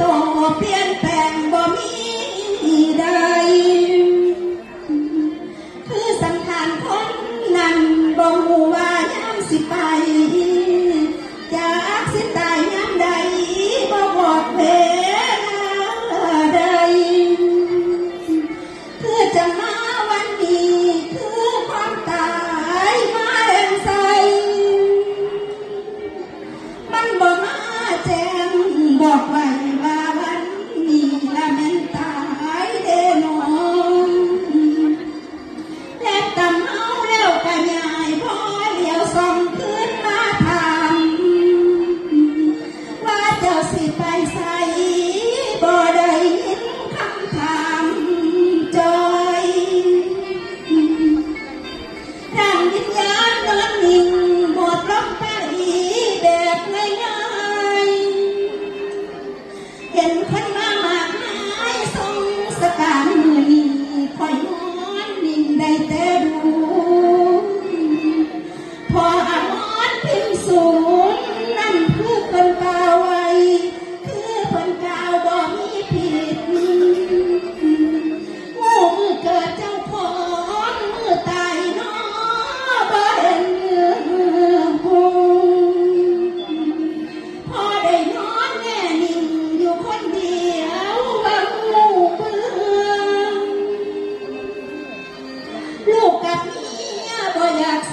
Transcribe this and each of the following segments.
ตเปลี่ยนแปลงบ่มีใดคือสังขารคนนั้นบ่หูว่าย้ำสิไปจากสิตายย้ำ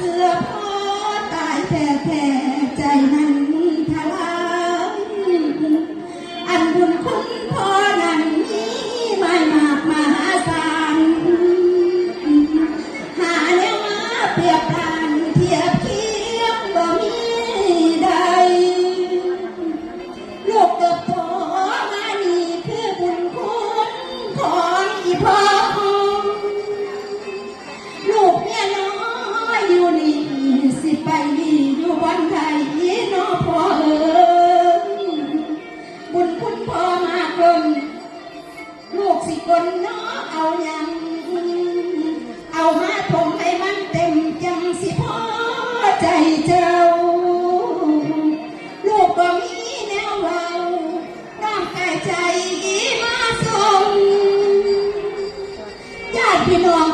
Giữa. มากลนลูกสิคลนน้อเอายัง เอาหาผมให้มันเต็มจังสิพอใจเจ้า ลูกก็มีแนวเราน้องกายใจดีมาส่งญาติพี่น้อง